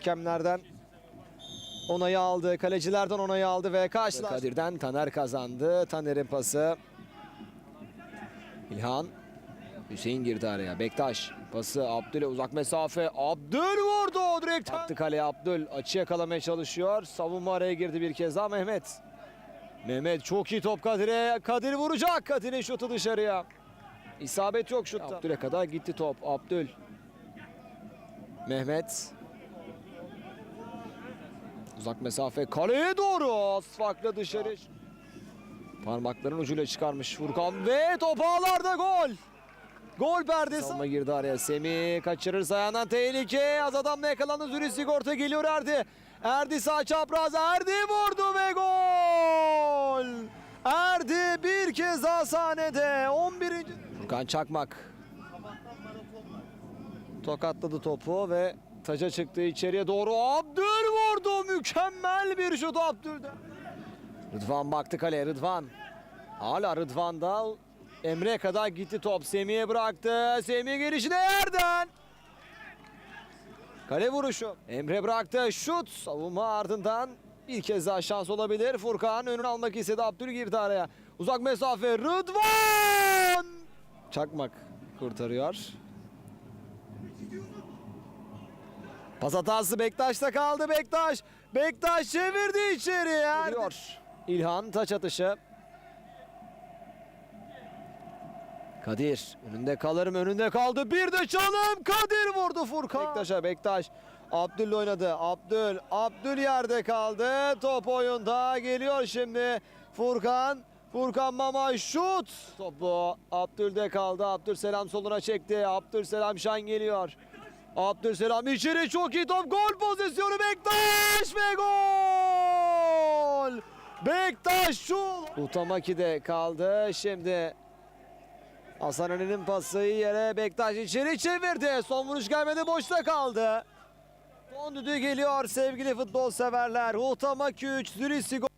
Hakemlerden onayı aldı. Kalecilerden onayı aldı ve karşılaştı. Kadir'den Taner kazandı. Taner'in pası. İlhan. Hüseyin girdi araya. Bektaş. Pası Abdül'e uzak mesafe. Abdül vurdu. Direkt attı kaleye Abdül. Açı yakalamaya çalışıyor. Savunma araya girdi bir kez daha Mehmet. Mehmet çok iyi top Kadir'e. Kadir vuracak. Kadir'in şutu dışarıya. İsabet yok şutta. Abdül'e kadar gitti top. Abdül. Mehmet. Uzak mesafe kaleye doğru. Az farklı dışarı. Parmakların ucuyla çıkarmış Furkan ve top ağlarda gol. Gol perdesi. Salma girdi araya. Semih kaçırırsa ayağından tehlike. Az adamla yakalandı. Zürih sigorta geliyor Erdi. Erdi sağ çapraz. Erdi vurdu ve gol. Erdi bir kez daha sahnede. 11. Furkan Çakmak. Tokatladı topu ve taca çıktı içeriye doğru. Abdül vurdu. Mükemmel bir şut Abdül'den. Rıdvan baktı kaleye Rıdvan. Hala Rıdvan'da Emre'ye kadar gitti top. Semih'e bıraktı. Semih girişine yerden. Kale vuruşu. Emre bıraktı. Şut. Savunma ardından bir kez daha şans olabilir. Furkan önünü almak istedi. Abdül girdi araya. Uzak mesafe. Rıdvan. Çakmak kurtarıyor. Pas hatası Bektaş'ta kaldı Bektaş. Bektaş çevirdi içeriye. Giriyor. İlhan taç atışı. Kadir önünde kalırım önünde kaldı. Bir de çalım Kadir vurdu Furkan. Bektaş'a Bektaş. Abdül oynadı. Abdül. Abdül yerde kaldı. Top oyunda geliyor şimdi. Furkan. Furkan Mama şut. Topu Abdül'de kaldı. Abdülselam soluna çekti. Abdülselam Şan geliyor. Abdülselam içeri çok iyi top. Gol pozisyonu Bektaş ve gol. Bektaş şut. Utamaki kaldı. Şimdi Hasan Ali'nin pası yere Bektaş içeri çevirdi. Son vuruş gelmedi boşta kaldı. Son düdüğü geliyor sevgili futbol severler. Utamaki 3, Zürih Sigor-